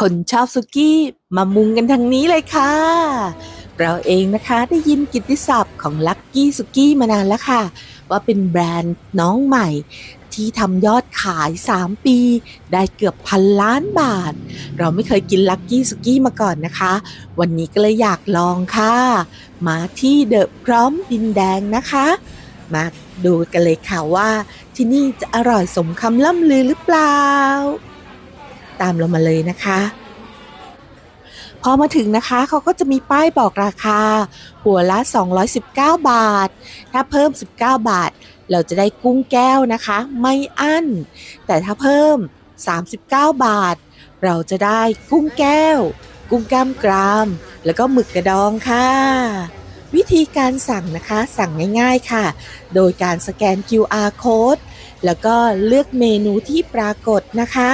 คนชอบสุกี้มามุงกันทางนี้เลยค่ะ เราเองนะคะได้ยินกิตติศัพท์ของลักกี้สุกี้มานานแล้วค่ะ ว่าเป็นแบรนด์น้องใหม่ ที่ทำยอดขาย 3 ปี ได้เกือบพันล้านบาท เราไม่เคยกินลักกี้สุกี้มาก่อนนะคะ วันนี้ก็เลยอยากลองค่ะ มาที่เดอะพร้อมดินแดงนะคะ มาดูกันเลยค่ะว่า ที่นี่จะอร่อยสมคำล่ำลือหรือเปล่า ตามเรามาเลยนะคะ พอมาถึงนะคะเขาก็จะมีป้ายบอกราคา หัวละ 219 บาท ถ้าเพิ่ม 19 บาท เราจะได้กุ้งแก้วนะคะ ไม่อั้น แต่ถ้าเพิ่ม 39 บาท เราจะได้กุ้งแก้ว กุ้งกล้ามกราม แล้วก็หมึกกระดองค่ะวิธีการสั่งนะคะสั่งง่ายๆค่ะ โดยการสแกน QR code แล้วก็เลือกเมนูที่ปรากฏนะคะ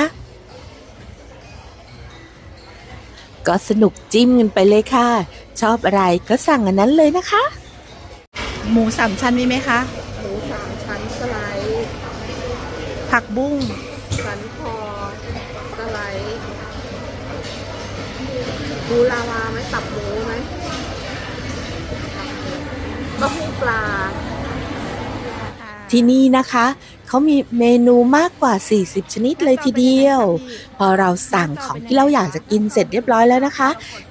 ก็สนุกจิ้มกันไปเลยค่ะ ชอบอะไรก็สั่งอันนั้นเลยนะคะ หมูสามชั้นมีไหมคะ หมูสามชั้นสไลด์ผักบุ้งสันคอสไลด์บูลาวาไหมตับหมูไหมเต้าหู้ปลาที่นี่นะคะ เขามีเมนูมากกว่า 40 ชนิดเลยทีเดียว พอเราสั่งของที่เราอยากจะกินเสร็จเรียบร้อยแล้วนะคะ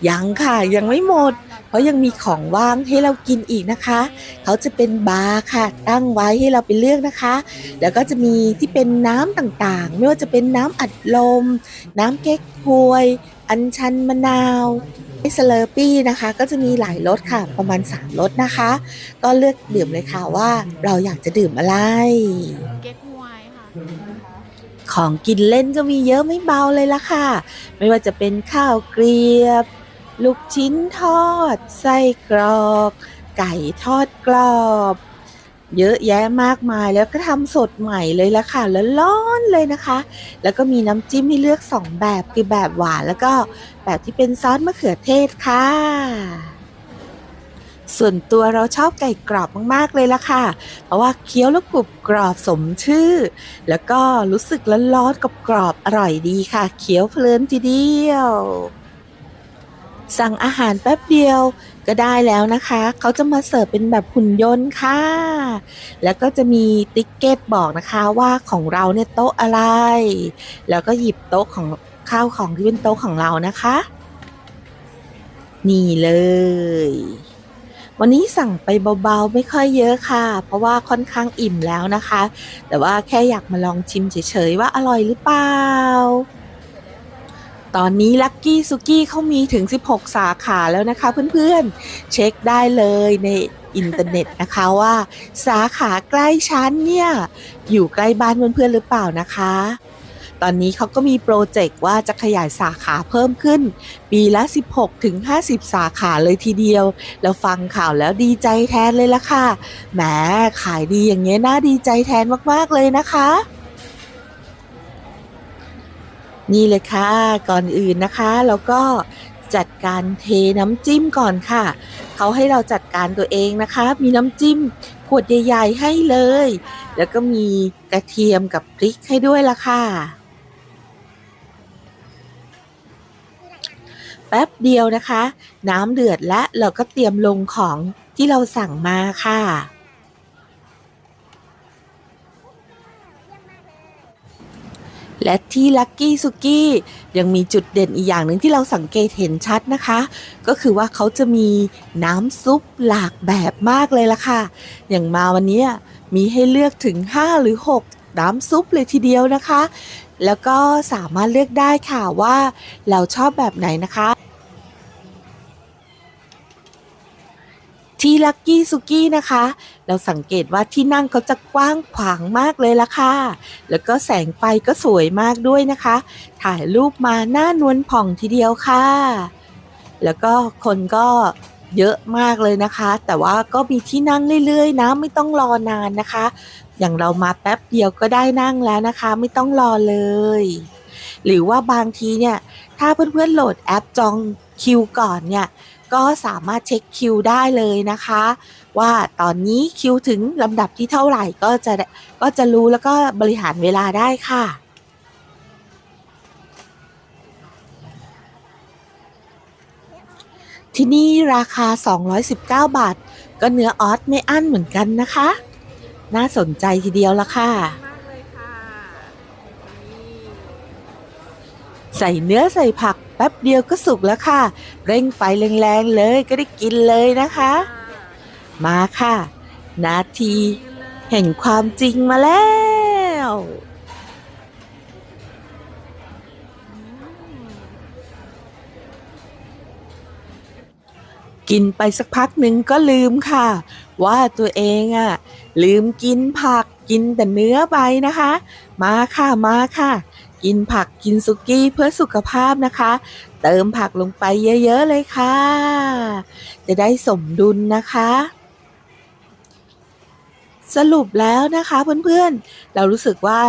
ยังค่ะยังไม่หมด เพราะยังมีของว่างให้เรากินอีกนะคะ เขาจะเป็นบาร์ค่ะ ตั้งไว้ให้เราไปเลือกนะคะ แล้วก็จะมีที่เป็นน้ำต่างๆ ไม่ว่าจะเป็นน้ำอัดลม น้ำเก๊กฮวย อัญชันมะนาวสเลอร์ปี้นะคะก็จะมีหลายรสค่ะ ประมาณ 3รสนะคะ ก็เลือกดื่มเลยค่ะว่าเราอยากจะดื่มอะไรเก๊กฮวยค่ะของกินเล่นก็มีเยอะไม่เบาเลยละค่ะ ไม่ว่าจะเป็นข้าวเกรียบ ลูกชิ้นทอด ไส้กรอก ไก่ทอดกรอบ เยอะแยะมากมายแล้วก็ทำสดใหม่เลยละค่ะแล้วร้อนเลยนะคะ แล้วก็มีน้ำจิ้มให้เลือกสองแบบคือแบบหวานแล้วก็แบบที่เป็นซอสมะเขือเทศค่ะ ส่วนตัวเราชอบไก่กรอบมากๆเลยละค่ะ เพราะว่าเคี้ยวแล้วกรุบกรอบสมชื่อ แล้วก็รู้สึกร้อนๆกับกรอบอร่อยดีค่ะ เคี้ยวเพลินทีเดียว สั่งอาหารแป๊บเดียวก็ได้แล้วนะคะ เขาจะมาเสิร์ฟเป็นแบบหุ่นยนต์ค่ะ แล้วก็จะมีติ๊กเก็ตบอกนะคะว่าของเราเนี่ยโต๊ะอะไร แล้วก็หยิบโต๊ะของข้าวของที่เป็นโต๊ะของเรานะคะ นี่เลย วันนี้สั่งไปเบาๆไม่ค่อยเยอะค่ะ เพราะว่าค่อนข้างอิ่มแล้วนะคะ แต่ว่าแค่อยากมาลองชิมเฉยๆว่าอร่อยหรือเปล่า ตอนนี้ลักกี้ซุกี้เขามีถึง 16 สาขาแล้วนะคะเพื่อนๆ เช็คได้เลยในอินเทอร์เน็ตนะคะว่า สาขาใกล้ชั้นเนี่ย อยู่ใกล้บ้านเพื่อนๆหรือเปล่านะคะ ตอนนี้เขาก็มีโปรเจกต์ว่าจะขยายสาขาเพิ่มขึ้น ปีละ 16ถึง50 สาขาเลยทีเดียว แล้วฟังข่าวแล้วดีใจแทนเลยละค่ะแหมขายดีอย่างเงี้ยน่าดีใจแทนมากๆเลยนะคะ นี่เลยค่ะ ก่อนอื่นนะคะ แล้วก็จัดการเทน้ำจิ้มก่อนค่ะ เขาให้เราจัดการตัวเองนะคะ มีน้ำจิ้มขวดใหญ่ๆให้เลย แล้วก็มีกระเทียมกับพริกให้ด้วยละค่ะ แป๊บเดียวนะคะ น้ำเดือดและเราก็เตรียมลงของที่เราสั่งมาค่ะ และที่ลักกี้สุกี้ยังมีจุดเด่นอีกอย่างหนึ่งที่เราสังเกตเห็นชัดนะคะ ก็คือว่าเขาจะมีน้ำซุปหลากแบบมากเลยล่ะค่ะ อย่างมาวันนี้มีให้เลือกถึง 5 หรือ 6 น้ำซุปเลยทีเดียวนะคะ แล้วก็สามารถเลือกได้ค่ะว่าเราชอบแบบไหนนะคะ ที่ลั c กี้สุกี้นะคะ เราสังเกตว่าที่นั่งเขาจะกว้างขวางมากเลยละค่ะ แล้วก็แสงไฟก็สวยมากด้วยนะคะ ถ่ายรูปมาหน้านวลผ่องทีเดียวค่ะ แล้วก็คนก็เยอะมากเลยนะคะ แต่ว่าก็มีที่นั่งเรื่อยๆนะ ไม่ต้องรอนานนะคะ อย่างเรามาแป๊บเดียวก็ได้นั่งแล้วนะคะ ไม่ต้องรอเลย หรือว่าบางทีเนี่ย ถ้าเพื่อนๆโหลดแอปจองคิวก่อนเนี่ย ก็สามารถเช็คคิวได้เลยนะคะ ว่าตอนนี้คิวถึงลำดับที่เท่าไหร่ก็จะก็จะรู้แล้วก็บริหารเวลาได้ค่ะ ที่นี่ราคา 219 บาท ก็เนื้อออสไม่อั้นเหมือนกันนะคะ น่าสนใจทีเดียวละค่ะมากเลยค่ะนี่ใส่เนื้อใส่ผัก แป๊บเดียวก็สุกแล้วค่ะ เร่งไฟแรงๆเลยก็ได้กินเลยนะคะ มาค่ะ นาที แห่งความจริงมาแล้วกินไปสักพักหนึ่งก็ลืมค่ะ ว่าตัวเองอะลืมกินผักกินแต่เนื้อไปนะคะ มาค่ะมาค่ะ กินผักกินสุกี้เพื่อสุขภาพนะคะ เติมผักลงไปเยอะๆเลยค่ะ จะได้สมดุลนะคะ สรุปแล้วนะคะเพื่อนๆ เรารู้สึกว่า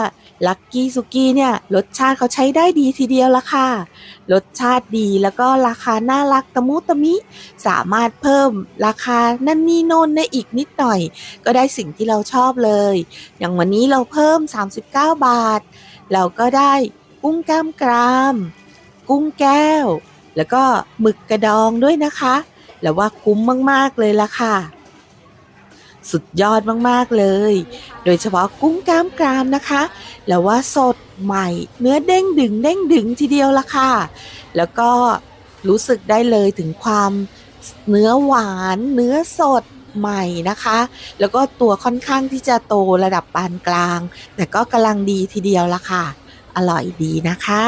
ลักกี้สุกี้เนี่ยรสชาติเขาใช้ได้ดีทีเดียวละค่ะ รสชาติดีแล้วก็ราคาน่ารักตะมุตะมิ สามารถเพิ่มราคานั่นนี่โน่นได้อีกนิดหน่อย ก็ได้สิ่งที่เราชอบเลย อย่างวันนี้เราเพิ่ม 39 บาท เราก็ได้กุ้งกล้ามกราม กุ้งแก้ว แล้วก็หมึกกระดองด้วยนะคะแล้วว่าคุ้มมากๆเลยละค่ะ สุดยอดมากๆเลย โดยเฉพาะกุ้งกล้ามกรามนะคะ แล้วว่าสดใหม่ เนื้อเด้งดึงเด้งดึงทีเดียวละค่ะ แล้วก็รู้สึกได้เลยถึงความเนื้อหวาน เนื้อสดใหม่นะคะ แล้วก็ตัวค่อนข้างที่จะโตระดับปานกลาง แต่ก็กำลังดีทีเดียวละค่ะ อร่อยดีนะคะ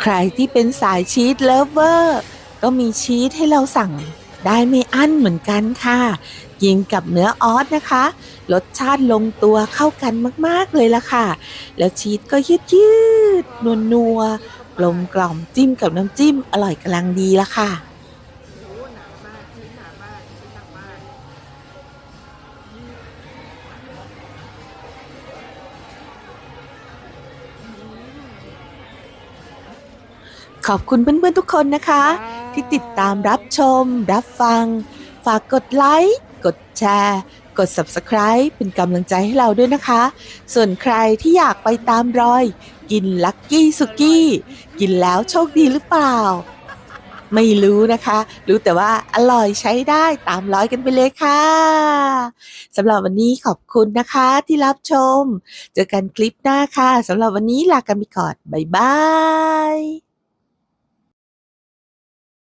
ใครที่เป็นสายชีสเลิฟเวอร์ ก็มีชีสให้เราสั่ง ได้ไม่อั้นเหมือนกันค่ะ กินกับเนื้อออสนะคะ รสชาติลงตัวเข้ากันมากๆเลยละค่ะ แล้วชีสก็ยืดยืดนัวนัวกลมกล่อมจิ้มกับน้ำจิ้มอร่อยกำลังดีละค่ะโอ้หนามากชิ้นหนามากชิ้นหนามากขอบคุณเพื่อนๆทุกคนนะคะ ที่ติดตามรับชม รับฟัง ฝากกดไลค์กดแชร์กด Subscribe เป็นกำลังใจให้เราด้วยนะคะ ส่วนใครที่อยากไปตามรอย กินลักกี้สุกี้ กินแล้วโชคดีหรือเปล่า ไม่รู้นะคะ รู้แต่ว่าอร่อยใช้ได้ตามร้อยกันไปเลยค่ะสำหรับวันนี้ขอบคุณนะคะที่รับชม เจอกันคลิปหน้าค่ะสำหรับวันนี้ลากันไปก่อน บ๊ายบาย